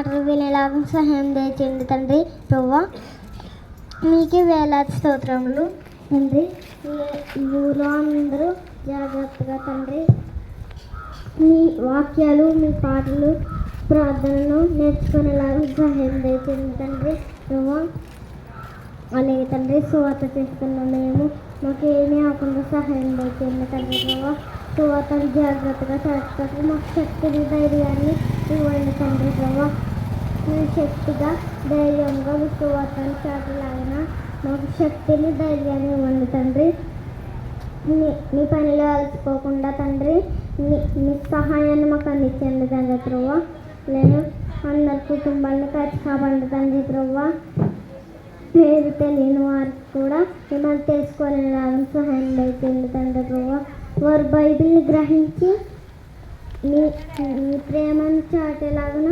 మాటలు వినేలాగా సహాయం దయచేయండి తండ్రి ప్రవ్వా. మీకే వేలాది స్తోత్రములు తండ్రి. ఈ అందరూ జాగ్రత్తగా తండ్రి. మీ వాక్యాలు మీ పాటలు ప్రార్థనలు నేర్చుకునేలాగా సహాయం దయచేయండి తండ్రి ప్రభా అలాగే తండ్రి సువార్త చేస్తున్నాం మేము మాకు ఏమీ అవ్వకుండా సహాయం దయచేయండి తండ్రి ప్రభా సువార్తను జాగ్రత్తగా చేస్తారు మాకు శక్తిని ధైర్యాన్ని ఇవ్వండి తండ్రి ప్రభా మీ శక్తిగా ధైర్యంగా మీ సువార్తను చాటలాగిన మాకు శక్తిని ధైర్యాన్ని ఇవ్వండి తండ్రి. మీ మీ పనిలో అలసిపోకుండా తండ్రి మీ మీ సహాయాన్ని మాకు అందించండి తండ్రి ప్రభా నేను అందరి కుటుంబాన్ని కలిసి కాపాడండి తండ్రి ప్రభా పేరు తెలియని వారికి కూడా మిమ్మల్ని తెలుసుకోలేలాగా సహాయం దయచేయండి తండ్రి ప్రభా వారు బైబిల్ని గ్రహించి నీ నీ ప్రేమను చాటేలాగున